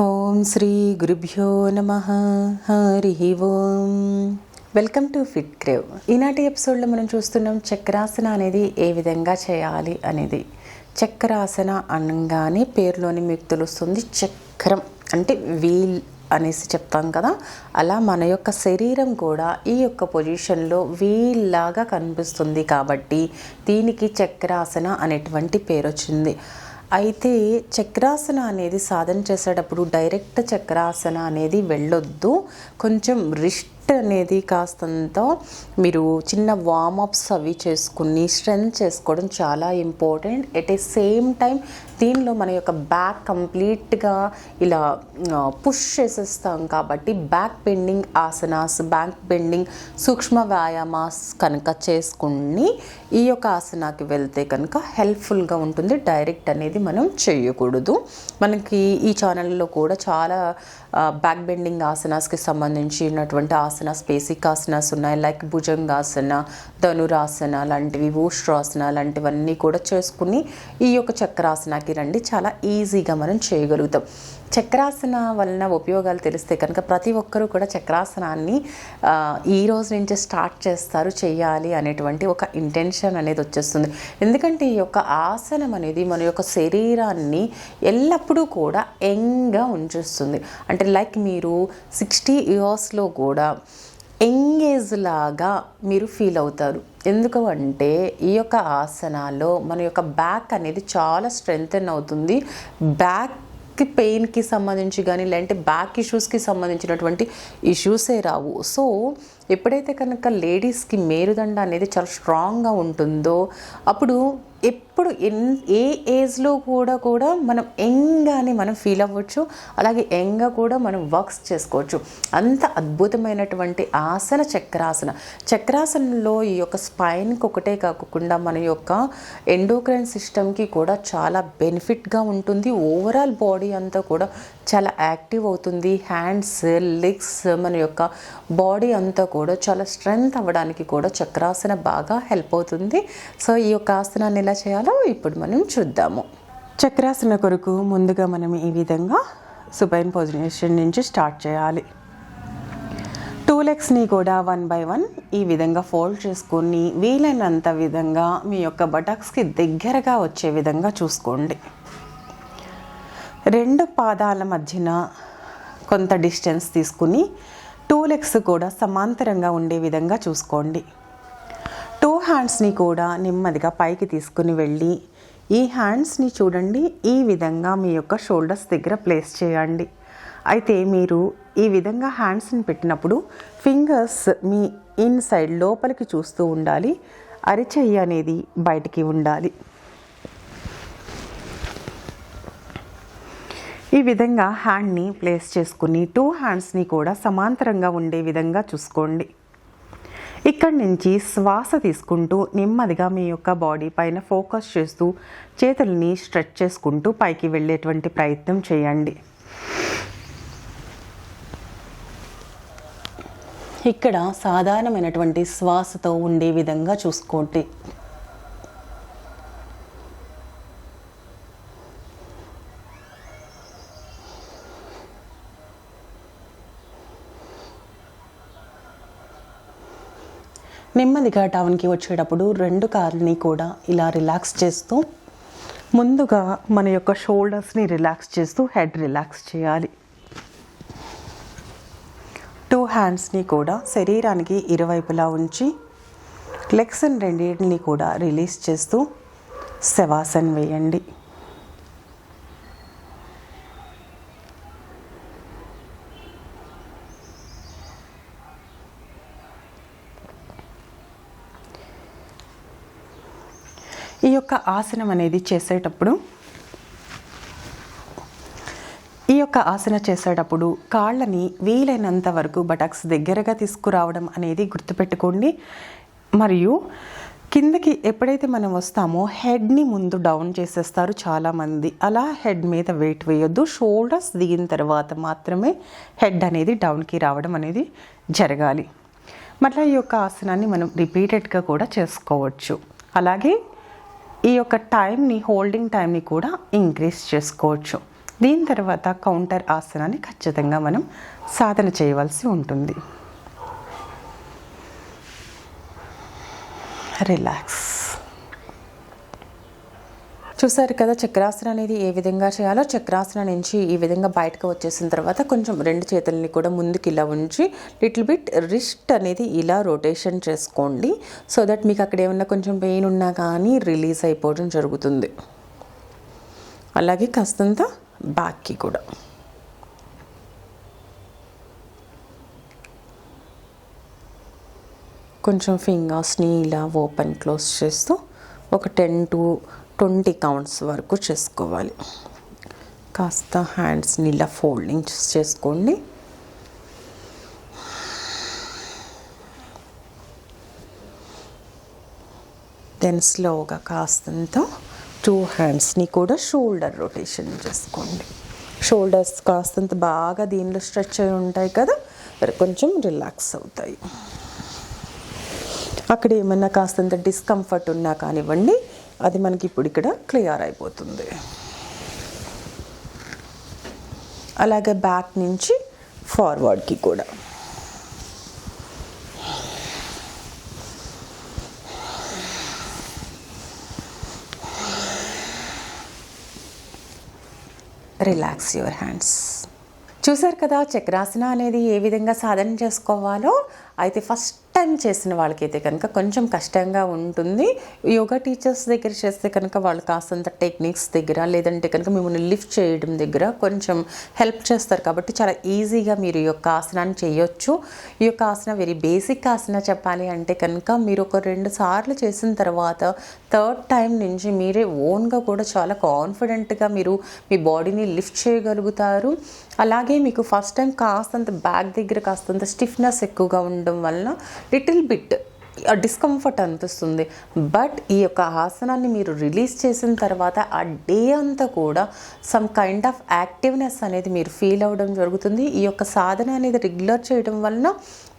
ఓం శ్రీ గురుభ్యో నమ. హరి ఓం. వెల్కమ్ టు ఫిట్ క్రేవ్ ఈనాటి ఎపిసోడ్లో మనం చూస్తున్నాం చక్రాసన అనేది ఏ విధంగా చేయాలి అనేది. చక్రాసన అనగానే పేరులోని మీకు తెలుస్తుంది చక్రం. అంటే వీల్ అనేసి చెప్తాం కదా. అలా మన యొక్క శరీరం కూడా ఈ యొక్క పొజిషన్లో వీల్లాగా కనిపిస్తుంది కాబట్టి దీనికి చక్రాసన అనేటువంటి పేరు వచ్చింది అయితే చక్రాసన అనేది సాధన చేసేటప్పుడు డైరెక్ట్ చక్రాసన అనేది వెళ్ళొద్దు. కొంచెం రిస్ట్ అనేది కాస్తంత మీరు చిన్న వార్మప్స్ అవి చేసుకుని స్ట్రెంత్ చేసుకోవడం చాలా important at a same time దీనిలో మన యొక్క బ్యాక్ కంప్లీట్గా ఇలా పుష్ చేసేస్తాం కాబట్టి back bending asanas back bending సూక్ష్మ వ్యాయామాస్ కనుక చేసుకుని ఈ యొక్క ఆసనాకి వెళ్తే కనుక హెల్ప్ఫుల్గా ఉంటుంది. డైరెక్ట్ అనేది మనం చేయకూడదు. మనకి ఈ ఛానల్లో కూడా చాలా బ్యాక్ బెండింగ్ ఆసనాస్కి సంబంధించినటువంటి ఆసనాస్ బేసిక్ ఆసనాస్ ఉన్నాయి. లైక్ భుజంగాసన ధనురాసన లాంటివి ఊష్ట్రాసన లాంటివన్నీ కూడా చేసుకుని ఈ యొక్క చక్రాసనాకి రండి. చాలా ఈజీగా మనం చేయగలుగుతాం. చక్రాసన వలన ఉపయోగాలు తెలిస్తే కనుక ప్రతి ఒక్కరూ కూడా చక్రాసనాన్ని ఈ రోజు నుంచే స్టార్ట్ చేస్తారు చేయాలి అనేటువంటి ఒక ఇంటెన్షన్ అనేది వచ్చేస్తుంది. ఎందుకంటే ఈ యొక్క ఆసనం అనేది మన యొక్క శరీరాన్ని ఎల్లప్పుడూ కూడా యంగ్గా ఉంచేస్తుంది. అంటే లైక్ మీరు సిక్స్టీ ఇయర్స్లో కూడా ఎంగేజ్ లాగా మీరు ఫీల్ అవుతారు. ఎందుకు అంటే ఈ యొక్క ఆసనాల్లో మన యొక్క బ్యాక్ అనేది చాలా స్ట్రెంగ్తన్ అవుతుంది. బ్యాక్ పెయిన్కి సంబంధించి కానీ లేదంటే బ్యాక్ ఇష్యూస్కి సంబంధించినటువంటి ఇష్యూసే రావు. సో ఎప్పుడైతే కనుక లేడీస్కి మేరుదండ అనేది చాలా స్ట్రాంగ్గా ఉంటుందో అప్పుడు ఎప్పుడు ఎన్ ఏ ఏజ్లో కూడా కూడా మనం యంగ్గానే మనం ఫీల్ అవ్వచ్చు. అలాగే యంగ్గా కూడా మనం వర్క్స్ చేసుకోవచ్చు. అంత అద్భుతమైనటువంటి ఆసన చక్రాసన. చక్రాసనంలో ఈ యొక్క స్పైన్కి ఒకటే కాకుండా మన యొక్క ఎండోక్రైన్ సిస్టమ్కి కూడా చాలా బెనిఫిట్గా ఉంటుంది. ఓవరాల్ బాడీ అంతా కూడా చాలా యాక్టివ్ అవుతుంది. హ్యాండ్స్ లెగ్స్ మన యొక్క బాడీ అంతా కూడా చాలా స్ట్రెంగ్త్ అవ్వడానికి కూడా చక్రాసన బాగా హెల్ప్ అవుతుంది. సో ఈ యొక్క ఆసనాన్ని ఎలా చేయాలో ఇప్పుడు మనం చూద్దాము. చక్రాసన కొరకు ముందుగా మనం ఈ విధంగా సుపైన్ పొజిషన్ నుంచి స్టార్ట్ చేయాలి. టూ లెగ్స్ని కూడా వన్ బై వన్ ఈ విధంగా ఫోల్డ్ చేసుకొని వీలైనంత విధంగా మీ యొక్క బటక్స్కి దగ్గరగా వచ్చే విధంగా చూసుకోండి. రెండు పాదాల మధ్యన కొంత డిస్టెన్స్ తీసుకుని టూ లెగ్స్ కూడా సమాంతరంగా ఉండే విధంగా చూసుకోండి. టూ హ్యాండ్స్ని కూడా నెమ్మదిగా పైకి తీసుకుని వెళ్ళి ఈ హ్యాండ్స్ని చూడండి ఈ విధంగా మీ యొక్క షోల్డర్స్ దగ్గర ప్లేస్ చేయండి. అయితే మీరు ఈ విధంగా హ్యాండ్స్ని పెట్టినప్పుడు ఫింగర్స్ మీ ఇన్ సైడ్ లోపలికి చూస్తూ ఉండాలి అరిచెయ్యి అనేది బయటికి ఉండాలి. ఈ విధంగా హ్యాండ్ని ప్లేస్ చేసుకుని టూ హ్యాండ్స్ని కూడా సమాంతరంగా ఉండే విధంగా చూసుకోండి. ఇక్కడి నుంచి శ్వాస తీసుకుంటూ నెమ్మదిగా మీ యొక్క బాడీ పైన ఫోకస్ చేస్తూ చేతుల్ని స్ట్రెచ్ చేసుకుంటూ పైకి వెళ్ళేటువంటి ప్రయత్నం చేయండి. ఇక్కడ సాధారణమైనటువంటి శ్వాసతో ఉండే విధంగా చూసుకోండి. నెమ్మదిగా టౌన్కి వచ్చేటప్పుడు రెండు కార్లని కూడా ఇలా రిలాక్స్ చేస్తూ ముందుగా మన యొక్క షోల్డర్స్ని రిలాక్స్ చేస్తూ హెడ్ రిలాక్స్ చేయాలి. టూ హ్యాండ్స్ని కూడా శరీరానికి ఇరువైపులా ఉంచి లెగ్స్ రెండింటిని కూడా రిలీజ్ చేస్తూ శవాసన్ వేయండి. ఈ యొక్క ఆసనం అనేది చేసేటప్పుడు ఈ యొక్క ఆసన చేసేటప్పుడు కాళ్ళని వీలైనంత వరకు బటక్స్ దగ్గరగా తీసుకురావడం అనేది గుర్తుపెట్టుకోండి. మరియు కిందకి ఎప్పుడైతే మనం వస్తామో హెడ్ని ముందు డౌన్ చేసేస్తారు చాలామంది. అలా హెడ్ మీద వెయిట్ వేయొద్దు. షోల్డర్స్ దిగిన తర్వాత మాత్రమే హెడ్ అనేది డౌన్కి రావడం అనేది జరగాలి. మళ్ళీ ఈ యొక్క ఆసనాన్ని మనం రిపీటెడ్గా కూడా చేసుకోవచ్చు. అలాగే ఈ యొక్క టైంని హోల్డింగ్ టైంని కూడా ఇంక్రీజ్ చేసుకోవచ్చు. దీని తర్వాత కౌంటర్ ఆసనాన్ని ఖచ్చితంగా మనం సాధన చేయవలసి ఉంటుంది. రిలాక్స్ చూసారు కదా చక్రాసన అనేది ఏ విధంగా చేయాలో చక్రాసన నుంచి ఈ విధంగా బయటకు వచ్చేసిన తర్వాత కొంచెం రెండు చేతుల్ని కూడా ముందుకు ఇలా ఉంచి లిటిల్ బిట్ రిస్ట్ అనేది ఇలా రొటేషన్ చేసుకోండి. సో దట్ మీకు అక్కడ ఏమన్నా కొంచెం పెయిన్ ఉన్నా కానీ రిలీజ్ అయిపోవడం జరుగుతుంది. అలాగే కాస్తంత బ్యాక్కి కూడా. కొంచెం ఫింగర్స్ని ఇలా ఓపెన్ క్లోజ్ చేస్తూ ఒక టెన్ టు ట్వంటీ కౌంట్స్ వరకు చేసుకోవాలి. కాస్త హ్యాండ్స్ని ఇలా ఫోల్డింగ్ చేసుకోండి. దెన్ స్లోగా కాస్తంత టూ హ్యాండ్స్ని కూడా షోల్డర్ రొటేషన్ చేసుకోండి. షోల్డర్స్ కాస్తంత బాగా దీనిలో స్ట్రెచ్ అయి ఉంటాయి కదా మరి కొంచెం రిలాక్స్ అవుతాయి. అక్కడ ఏమన్నా కాస్తంత డిస్కంఫర్ట్ ఉన్నా కానివ్వండి అది మనకి ఇప్పుడు ఇక్కడ క్లియర్ అయిపోతుంది. అలాగే బ్యాక్ నుంచి ఫార్వర్డ్కి కూడా. రిలాక్స్ యువర్ హ్యాండ్స్ చూసారు కదా చక్రాసన అనేది ఏ విధంగా సాధన చేసుకోవాలో? అయితే ఫస్ట్ టైం చేసిన వాళ్ళకైతే కనుక కొంచెం కష్టంగా ఉంటుంది. యోగా టీచర్స్ దగ్గర చేస్తే కనుక వాళ్ళు కాస్తంత టెక్నిక్స్ దగ్గర లేదంటే కనుక మిమ్మల్ని లిఫ్ట్ చేయడం దగ్గర కొంచెం హెల్ప్ చేస్తారు. కాబట్టి చాలా ఈజీగా మీరు ఈ యొక్క ఆసనాన్ని చేయొచ్చు. ఈ యొక్క ఆసన వెరీ బేసిక్ ఆసన చెప్పాలి అంటే కనుక మీరు ఒక రెండు సార్లు చేసిన తర్వాత థర్డ్ టైం నుంచి మీరే ఓన్గా కూడా చాలా కాన్ఫిడెంట్గా మీరు మీ బాడీని లిఫ్ట్ చేయగలుగుతారు. అలాగే మీకు ఫస్ట్ టైం కాస్తంత బ్యాక్ దగ్గర కాస్తంత స్టిఫ్నెస్ ఎక్కువగా ఉండడం వలన లిటిల్ బిట్ డిస్కంఫర్ట్ అనిపిస్తుంది. బట్ ఈ యొక్క ఆసనాన్ని మీరు రిలీజ్ చేసిన తర్వాత ఆ డే అంతా కూడా సమ్ కైండ్ ఆఫ్ యాక్టివ్నెస్ అనేది మీరు ఫీల్ అవ్వడం జరుగుతుంది. ఈ యొక్క సాధన అనేది రెగ్యులర్ చేయడం వలన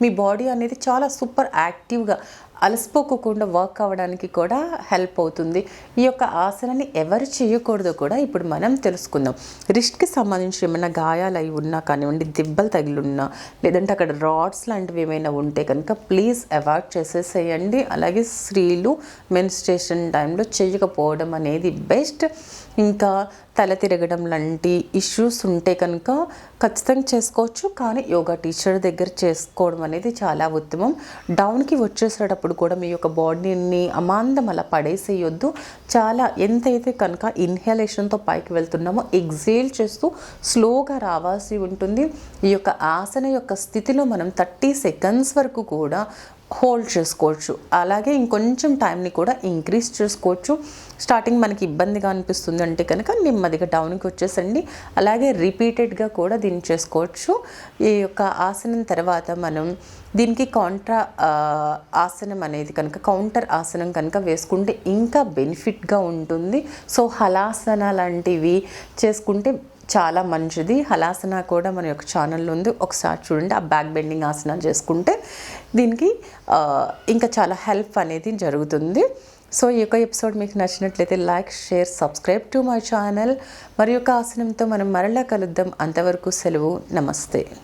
మీ బాడీ అనేది చాలా సూపర్ యాక్టివ్గా అలసిపోకుండా వర్క్ అవ్వడానికి కూడా హెల్ప్ అవుతుంది. ఈ యొక్క ఆసనాన్ని ఎవరు చేయకూడదో కూడా ఇప్పుడు మనం తెలుసుకుందాం. రిస్ట్కి సంబంధించి ఏమైనా గాయాలు అయి ఉన్నా కానివ్వండి దెబ్బలు తగిలి ఉన్నా లేదంటే అక్కడ రాడ్స్ లాంటివి ఏమైనా ఉంటే కనుక ప్లీజ్ అవాయిడ్ చేసేసేయండి. అలాగే స్త్రీలు మెన్స్ట్రేషన్ టైంలో చేయకపోవడం అనేది బెస్ట్ ఇంకా తల తిరగడం లాంటి ఇష్యూస్ ఉంటే కనుక ఖచ్చితంగా చేసుకోవచ్చు. కానీ యోగా టీచర్ దగ్గర చేసుకోవడం అనేది చాలా ఉత్తమం. డౌన్కి వచ్చేసేటప్పుడు కూడా మీ యొక్క బాడీని అమాందం అలా పడేసేయొద్దు. చాలా ఎంతైతే కనుక ఇన్హలేషన్తో పైకి వెళ్తున్నామో ఎగ్జేల్ చేస్తూ స్లోగా రావాల్సి ఉంటుంది. ఈ యొక్క ఆసన యొక్క స్థితిలో మనం థర్టీ సెకండ్స్ వరకు కూడా హోల్డ్ చేసుకోవచ్చు. అలాగే ఇంకొంచెం టైంని కూడా ఇంక్రీజ్ చేసుకోవచ్చు. స్టార్టింగ్ మనకి ఇబ్బందిగా అనిపిస్తుంది అంటే కనుక నెమ్మదిగా డౌన్కి వచ్చేసండి. అలాగే రిపీటెడ్గా కూడా దీన్ని చేసుకోవచ్చు. ఈ యొక్క ఆసనం తర్వాత మనం దీనికి కాంట్రా ఆసనం అనేది కనుక కౌంటర్ ఆసనం కనుక వేసుకుంటే ఇంకా బెనిఫిట్గా ఉంటుంది. సో హలాసన లాంటివి చేసుకుంటే చాలా మంచిది. హలాసన కూడా మన యొక్క ఛానల్లో ఉంది. ఒకసారి చూడండి ఆ బ్యాక్ బెండింగ్ ఆసనాలు చేసుకుంటే దీనికి ఇంకా చాలా హెల్ప్ అనేది జరుగుతుంది. సో ఈ యొక్క ఎపిసోడ్ మీకు నచ్చినట్లయితే like share subscribe to my channel మరి యొక్క ఆసనంతో మనం మరలా కలుద్దాం. అంతవరకు సెలవు. నమస్తే.